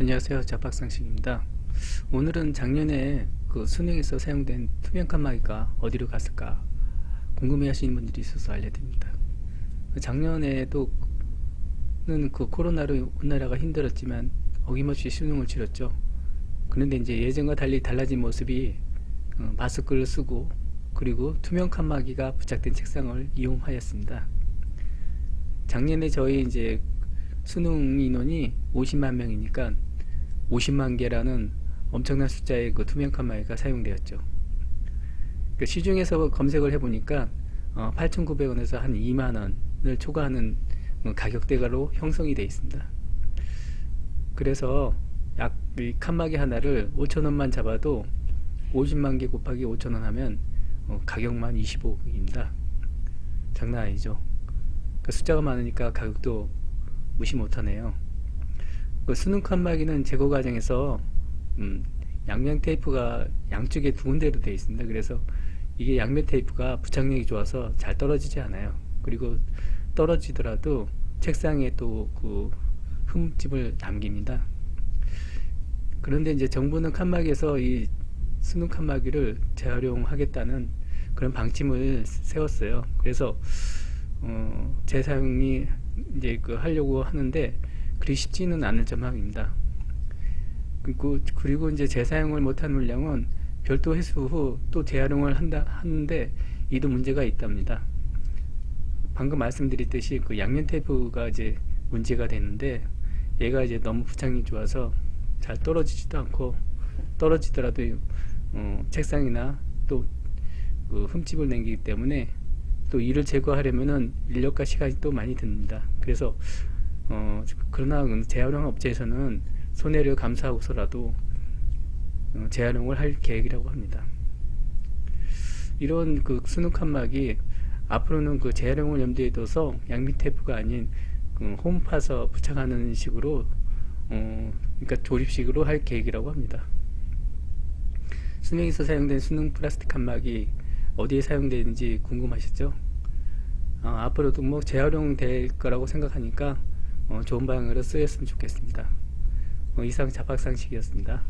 안녕하세요. 자박상식입니다. 오늘은 작년에 그 수능에서 사용된 투명 칸막이가 어디로 갔을까 궁금해 하시는 분들이 있어서 알려드립니다. 작년에도 는 그 코로나로 우리나라가 힘들었지만 어김없이 수능을 치렀죠. 그런데 이제 예전과 달리 달라진 모습이 어, 마스크를 쓰고 그리고 투명 칸막이가 부착된 책상을 이용하였습니다. 작년에 저희 이제 수능 인원이 50만 명이니까 50만 개라는 엄청난 숫자의 그 투명 칸막이가 사용되었죠. 그 시중에서 검색을 해보니까 어, 8,900원에서 한 2만 원을 초과하는 어, 가격대가로 형성이 되어 있습니다. 그래서 약 이 칸막이 하나를 5,000원만 잡아도 50만 개 곱하기 5,000원 하면 어, 가격만 25억입니다. 장난 아니죠. 그 숫자가 많으니까 가격도 무시 못하네요. 그 수능 칸막이는 제거 과정에서 음, 양면 테이프가 양쪽에 두 군데로 되어 있습니다. 그래서 이게 양면 테이프가 부착력이 좋아서 잘 떨어지지 않아요. 그리고 떨어지더라도 책상에 또 그 흠집을 남깁니다. 그런데 이제 정부는 칸막이에서 이 수능 칸막이를 재활용하겠다는 그런 방침을 세웠어요. 그래서 어, 재사용이 이제 그 하려고 하는데 그리 쉽지는 않을 전망입니다. 그리고, 그리고 이제 재사용을 못한 물량은 별도 회수 후 또 재활용을 한다 하는데 이도 문제가 있답니다. 방금 말씀드렸듯이 그 양면 테이프가 이제 문제가 되는데 얘가 이제 너무 부착력이 좋아서 잘 떨어지지도 않고 떨어지더라도 어, 책상이나 또 그 흠집을 남기기 때문에 또 이를 제거하려면은 인력과 시간이 또 많이 듭니다. 그래서 어, 그러나 재활용 업체에서는 손해를 감수하고서라도 어, 재활용을 할 계획이라고 합니다. 이런 그 수능 칸막이 앞으로는 그 재활용을 염두에 둬서 양면 테이프가 아닌 그 홈 파서 부착하는 식으로 어, 그러니까 조립식으로 할 계획이라고 합니다. 수능에서 사용된 수능 플라스틱 칸막이 어디에 사용되는지 궁금하시죠? 어, 앞으로도 뭐 재활용될 거라고 생각하니까 어, 좋은 방향으로 쓰였으면 좋겠습니다. 어, 이상 자박상식이었습니다.